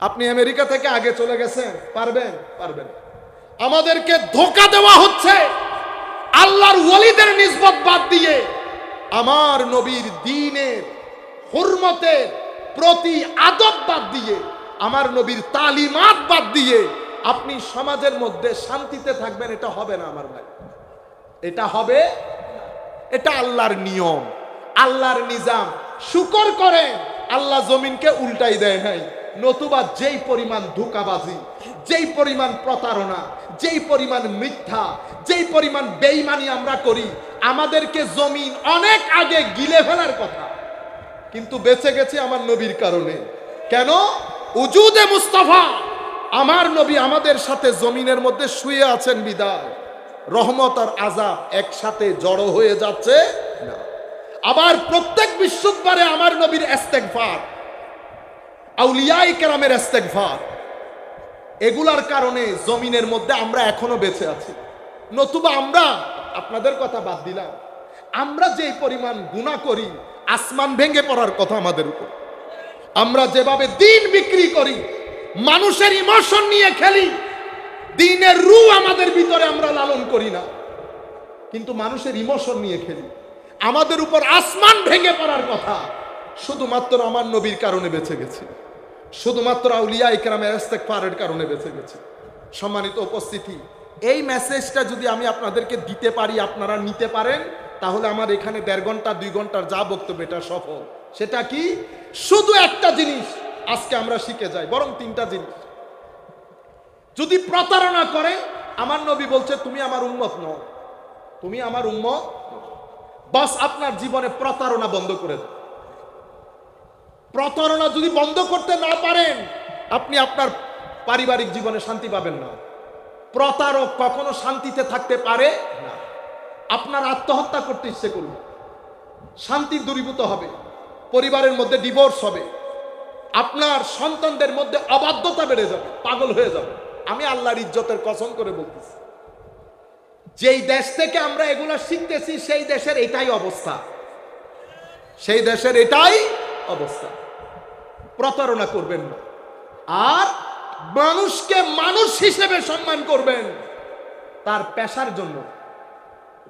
আপনি আমেরিকা থেকে আগে চলে গেছেন, পারবেন? পারবেন। আমাদেরকে ধোকা দেওয়া হচ্ছে আল্লাহর ওলিদের নিসবত বাদ দিয়ে। আমার নবীর দিনের হুরমতের প্রতি আদব বাদ দিয়ে, আমার নবীর তালিমাত বাদ দিয়ে আপনি সমাজের মধ্যে শান্তিতে থাকবেন, এটা হবে না আমার ভাই। এটা হবে এটা আল্লাহর নিয়ম, আল্লাহর নিজাম। শুকর করে আল্লাহ জমিনকে উল্টাই দেয় নাই। নতুবা যেই পরিমাণ ধোকাবাজি, যেই পরিমাণ প্রতারণা, যেই পরিমাণ মিথ্যা, যেই পরিমাণ বেইমানি আমরা করি, আমাদেরকে জমিন অনেক আগে গিলে ফেলার কথা। কিন্তু বেঁচে গেছে আমার নবীর কারণে। কেন? উজুদে মুস্তফা, আমার নবী আমাদের সাথে জমিনের মধ্যে শুয়ে আছেন বিদায়। রহমত আর আজাব একসাথে জড়ো হয়ে যাচ্ছে না। আবার প্রত্যেক বিশুদ্ধবারে আমার নবীর এস্তেকফার আউলিয়াই কেরামের এস্তেকফার এগুলার কারণে জমিনের মধ্যে আমরা এখনও বেঁচে আছি। নতুবা আমরা, আপনাদের কথা বাদ দিলাম, আমরা যে পরিমাণ গুণা করি, আসমান ভেঙে পড়ার কথা আমাদের উপর। আমরা যেভাবে দিন বিক্রি করি, মানুষের ইমোশন নিয়ে খেলি, দিনের রু আমাদের ভিতরে আমরা লালন করি না। কিন্তু মানুষের ইমোশন নিয়ে খেলি। আমাদের উপর আসমান ভেঙে পড়ার কথা শুধুমাত্র আমার নবীর কারণে বেঁচে গেছি। শুধুমাত্র আউলিয়া ইকরামের ইস্তেগফারের কারণে বেঁচে গেছে। সম্মানিত উপস্থিতি, এই মেসেজটা যদি আমি আপনাদেরকে দিতে পারি, আপনারা নিতে পারেন, তাহলে আমার এখানে দেড় ঘণ্টা, দুই ঘণ্টার যা বক্তব্য, এটা সফল। সেটা কি? শুধু একটা জিনিস, আজকে আমরা শিখে যাই, বরং তিনটা জিনিস। যদি প্রতারণা করে, আমার নবী বলছে, তুমি আমার উন্মত নও। তুমি আমার উন্মত বাস আপনার জীবনে প্রতারণা বন্ধ করে দাও। প্রতারণা যদি বন্ধ করতে না পারেন, আপনি আপনার পারিবারিক জীবনে শান্তি পাবেন না। প্রতারক কখনো শান্তিতে থাকতে পারে না। আপনার আত্মহত্যা করতে ইচ্ছে করবে শান্তি দূরীভূত হবে। পরিবারের মধ্যে ডিভোর্স হবে। আপনার সন্তানদের মধ্যে অবাধ্যতা বেড়ে যাবে, পাগল হয়ে যাবে। আমি আল্লাহর ইজ্জতের কসম করে বলতেছি। যেই দেশ থেকে আমরা এগুলো শিখতেছি, সেই দেশের এটাই অবস্থা। সেই দেশের এটাই অবস্থা। প্রতারণা করবেন না। আর মানুষকে মানুষ হিসেবে সম্মান করবেন। তার পেশার জন্য।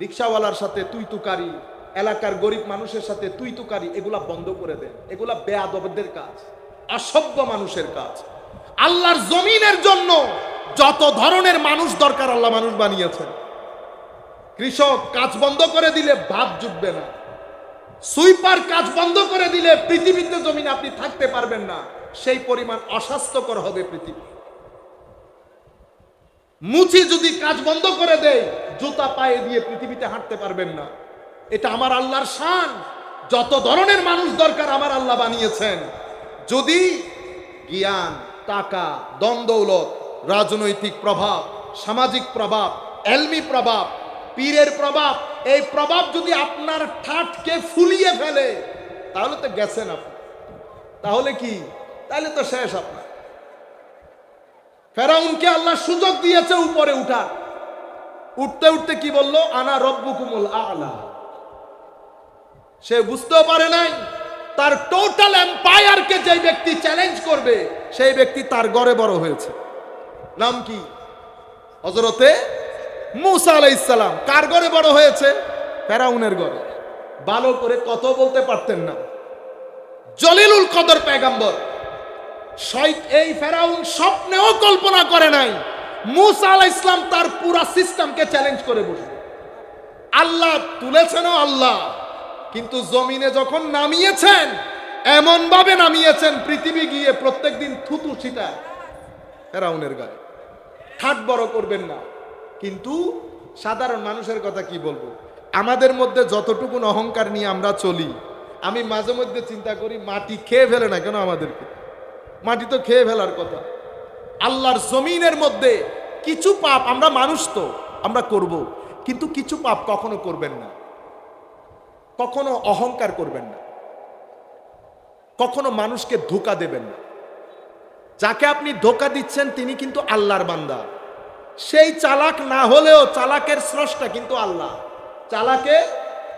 রিক্সাওয়ালার সাথে তুই তুকারি এলাকার গরিব মানুষের সাথে তুই তুকারি এগুলা বন্ধ করে দেন। এগুলা বেয়াদবদের কাজ, অসভ্য মানুষের কাজ। আল্লাহর জমিনের জন্য যত ধরনের মানুষ দরকার, আল্লাহ মানুষ বানিয়েছেন। কৃষক, কাজ বন্ধ করে দিলে ভাব জুটবে না। সুইপার কাজ বন্ধ করে দিলে পৃথিবীতে জমিন আপনি থাকতে পারবেন না। সেই পরিমাণ অস্বাস্থ্যকর হবে পৃথিবী। মুচি যদি কাজ বন্ধ করে দেয়, জুতা পায়ে দিয়ে পৃথিবীতে হাঁটতে পারবেন না। এটা আমার আল্লাহর শান। যত ধরনের মানুষ দরকার আমার আল্লাহ বানিয়েছেন। যদি জ্ঞান, টাকা দ্বন্দ্বৌলত রাজনৈতিক প্রভাব, সামাজিক প্রভাব, এলমি প্রভাব, পীরের প্রভাব এই প্রভাব যদি আপনার ঠাটকে ফুলিয়ে ফেলে, তাহলে তো গেছেন আপনি। তাহলে কি? তাহলে তো শেষ আপনার। ফেরাউনকে আল্লাহ সুযোগ দিয়েছে উপরে উঠার। উঠতে উঠতে কি বলল? আনা রব্বুকুমুল আলা। সে বুঝতেও পারে নাই, তার টোটাল এম্পায়ারকে যে ব্যক্তি চ্যালেঞ্জ করবে, সেই ব্যক্তি তার গড়ে বড় হয়েছে। নাম কি? হজরতে মুসা আলাইসালাম কার গড়ে বড় হয়েছে? ফেরাউনের গড়ে ভালো করে কত বলতে পারতেন না। জলিলুল কদর পেগাম্বর এই ফেরাউন স্বপ্নেও কল্পনা করে নাই, মুসা আলাহ ইসলাম তার পুরা সিস্টেমকে চ্যালেঞ্জ করে বসবে আল্লাহ তুলেছেনও আল্লাহ, কিন্তু জমিনে যখন নামিয়েছেন এমন ভাবে নামিয়েছেন, পৃথিবী গিয়ে প্রত্যেকদিন থুতু ছিটায় ফেরাউনের গায়ে। ঠাট বড় করবেন না। কিন্তু সাধারণ মানুষের কথা কি বলব? আমাদের মধ্যে যতটুকুন অহংকার নিয়ে আমরা চলি, আমি মাঝে মধ্যে চিন্তা করি মাটি খেয়ে ফেলে না কেন আমাদেরকে? মাটি তো খেয়ে ফেলার কথা। আল্লাহর জমিনের মধ্যে কিছু পাপ আমরা মানুষ তো, আমরা করব। কিন্তু কিছু পাপ কখনো করবেন না। কখনো অহংকার করবেন না। কখনো মানুষকে ধোকা দেবেন না। যাকে আপনি ধোকা দিচ্ছেন, তিনি কিন্তু আল্লাহর বান্দা। সেই চালাক না হলেও চালাকের স্রষ্টা কিন্তু আল্লাহ। চালাকে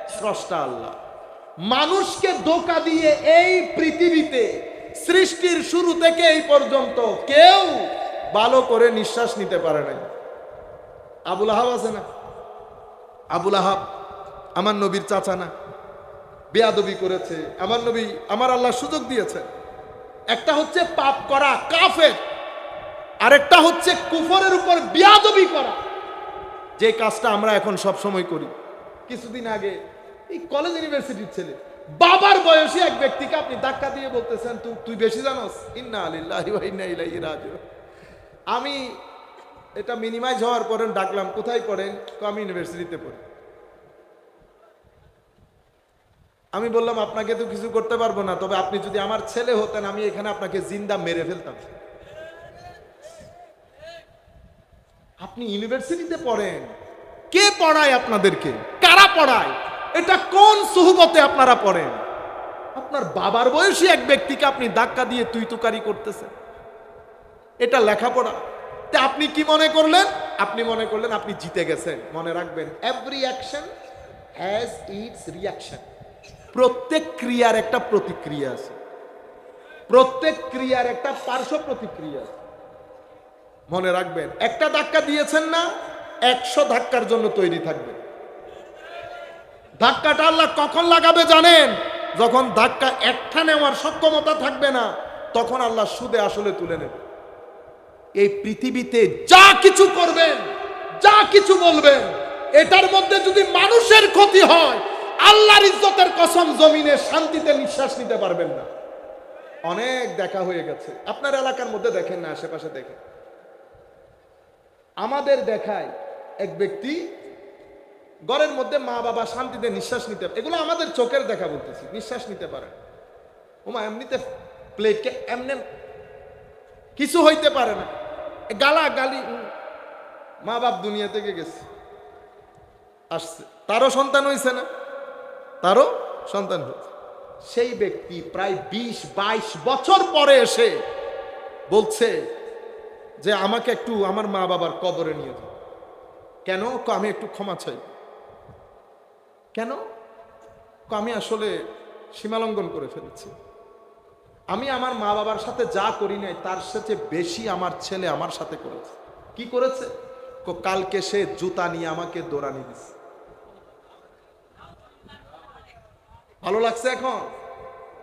স্রষ্টা আল্লাহ। মানুষকে ধোকা দিয়ে এই পৃথিবীতে, সৃষ্টির শুরু থেকে এই পর্যন্ত কেউ ভালো করে নিঃশ্বাস নিতে পারে নাই। আবুল আহাব আছে না? আবুল আহাব, আমার নবীর চাচা না? বেয়াদবি করেছে। আমার নবী, আমার আল্লাহ সুযোগ দিয়েছে একটা হচ্ছে পাপ করা কাফের। আরেকটা হচ্ছে কুফরের উপর বিয়াদবি করা। যে কাজটা আমরা এখন সব সময় করি। কিছুদিন আগে এই কলেজ ইউনিভার্সিটির ছেলে, বাবার বয়সী এক ব্যক্তিকে আপনি ধাক্কা দিয়ে বলতেছেন তুই তুই বেশি জানোস? ইন্না আলিল্লাহি ইন্না আমি এটা মিনিমাইজ হওয়ার পরে ডাকলাম, কোথায় পড়েন? তো আমি ইউনিভার্সিটিতে পড়ি। আমি বললাম, আপনাকে তো কিছু করতে পারব না, তবে আপনি যদি আমার ছেলে হতেন, আমি এখানে আপনাকে জিন্দা মেরে ফেলতাম। আপনি ইউনিভার্সিটিতে পড়েন। কে পড়ায় আপনাদেরকে? কারা পড়ায়? এটা কোন সুহবতে আপনারা পড়েন? আপনার বাবার বয়সী এক ব্যক্তিকে আপনি ধাক্কা দিয়ে তুই তুকারি করতেছেন। এটা লেখাপড়া। তা আপনি কি মনে করলেন? আপনি মনে করলেন আপনি জিতে গেছেন। মনে রাখবেন every action has its reaction প্রত্যেক ক্রিয়ার একটা প্রতিক্রিয়া আছে। প্রত্যেক ক্রিয়ার একটা পার্শ্ব প্রতিক্রিয়া আছে। মনে রাখবেন, একটা ধাক্কা দিয়েছেন না, একশো ধাক্কার জন্য তৈরি থাকবে। ধাক্কাটা আল্লাহ কখন লাগাবে জানেন? যখন ধাক্কা একটা নেওয়ার সক্ষমতা থাকবে না, তখন আল্লাহ সুদে আসলে তুলে নেবে। এই পৃথিবীতে যা কিছু করবেন, যা কিছু বলবেন, এটার মধ্যে যদি মানুষের ক্ষতি হয়, আল্লাহর ইজ্জতের কসম জমিনে শান্তিতে নিঃশ্বাস নিতে পারবেন না। অনেক দেখা হয়ে গেছে। আপনার এলাকার মধ্যে দেখেন না, আশেপাশে দেখেন। আমাদের দেখায় এক ব্যক্তি ঘরের মধ্যে মা বাবা শান্তিতে নিঃশ্বাস নিতে এগুলো আমাদের চোখের দেখা বলতেছি, নিঃশ্বাস নিতে পারে। ওমা, এমনিতে প্লেটকে এমনি কিছু হইতে পারে না। গালা গালি মা বাপ দুনিয়া থেকে গেছে। আসছে। তারও সন্তান হয়েছে না, তারও সন্তান হয়েছে সেই ব্যক্তি প্রায় বিশ, বাইশ বছর পরে এসে বলছে যে আমাকে একটু আমার মা বাবার কবরে নিয়ে যাও। কেন? আমি একটু ক্ষমা চাই। কেন? আমি আসলে সীমালঙ্ঘন করে ফেলেছি। আমি আমার মা বাবার সাথে যা করি নাই, তার সাথে বেশি আমার ছেলে আমার সাথে করেছে। কি করেছে? কালকে সে জুতা নিয়ে আমাকে দৌড়ানি দিছে। ভালো লাগছে এখন?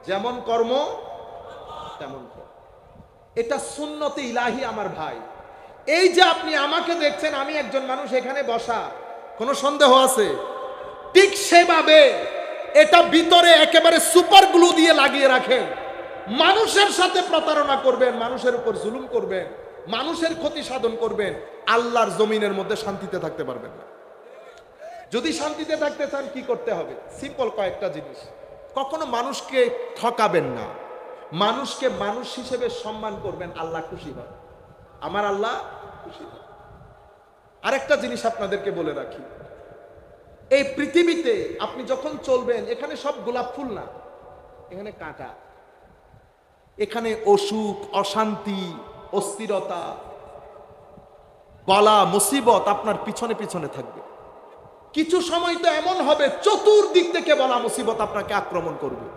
যেমন কর্ম, তেমন কর্ম এটা সুন্নতে ইলাহি আমার ভাই। এই যে আপনি আমাকে দেখছেন, আমি একজন মানুষ এখানে বসা, কোনো সন্দেহ আছে? ঠিক সেভাবে এটা ভিতরে একেবারে সুপার গ্লু দিয়ে লাগিয়ে রাখেন। মানুষের সাথে প্রতারণা করবেন, মানুষের উপর জুলুম করবেন, মানুষের ক্ষতি সাধন করবেন, আল্লাহর জমিনের মধ্যে শান্তিতে থাকতে পারবেন না। যদি শান্তিতে থাকতে চান, কি করতে হবে? সিম্পল কয়েকটা জিনিস। কখনো মানুষকে ঠকাবেন না। মানুষকে মানুষ হিসেবে সম্মান করবেন, আল্লাহ খুশি হয় আমার আল্লাহ খুশি হয় আরেকটা জিনিস আপনাদেরকে বলে রাখি। এই পৃথিবীতে আপনি যখন চলবেন, এখানে সব গোলাপ ফুল না, এখানে কাঁটা। এখানে অসুখ, অশান্তি, অস্থিরতা বলা মুসিবত আপনার পিছনে পিছনে থাকবে। কিছু সময় তো এমন হবে, চতুর্দিক থেকে বলা মুসিবত আপনাকে আক্রমণ করবে।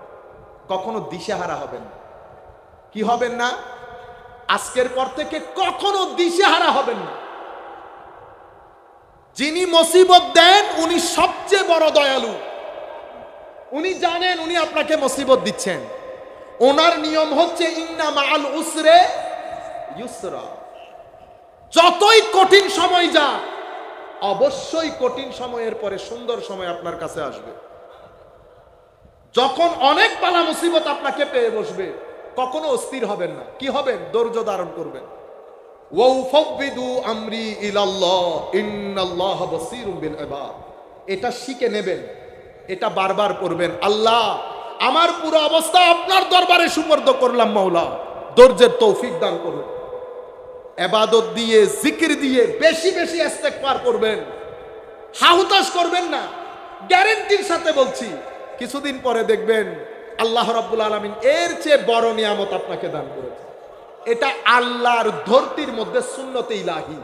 কখনো দিশেহারা হবেন কি হবেন না? আজকের পর থেকে কখনো দিশেহারা হবেন না। যিনি মুসিবত দেন, উনি সবচেয়ে বড় দয়ালু। উনি জানেন, উনি আপনাকে মুসিবত দিচ্ছেন। ওনার নিয়ম হচ্ছে, ইন্না মাল উসরে ইউসরা। যতই কঠিন সময় যা অবশ্যই কঠিন সময়ের পরে সুন্দর সময় আপনার কাছে আসবে। যখন অনেক পালা মুসিবত আপনাকে পেয়ে বসবে, কখনো অস্থির হবেন না। কি হবেন ধৈর্য ধারণ করবেন। এটা শিখে নেবেন, এটা বারবার করবেন আল্লাহ, আমার পুরো অবস্থা আপনার দরবারে সুপর্দ করলাম, মাওলা। ধৈর্যের তৌফিক দান করুন। এবাদত দিয়ে, জিকির দিয়ে বেশি বেশি ইস্তেগফার করবেন। হাহুতাশ করবেন না। গ্যারেন্টির সাথে বলছি কিছুদিন পরে দেখবেন আল্লাহ রাব্বুল আলমিন এর চেয়ে বড় নিয়ামত আপনাকে দান করেছে। এটা আল্লাহর ধরতির মধ্যে শূন্যতেই ইলাহি।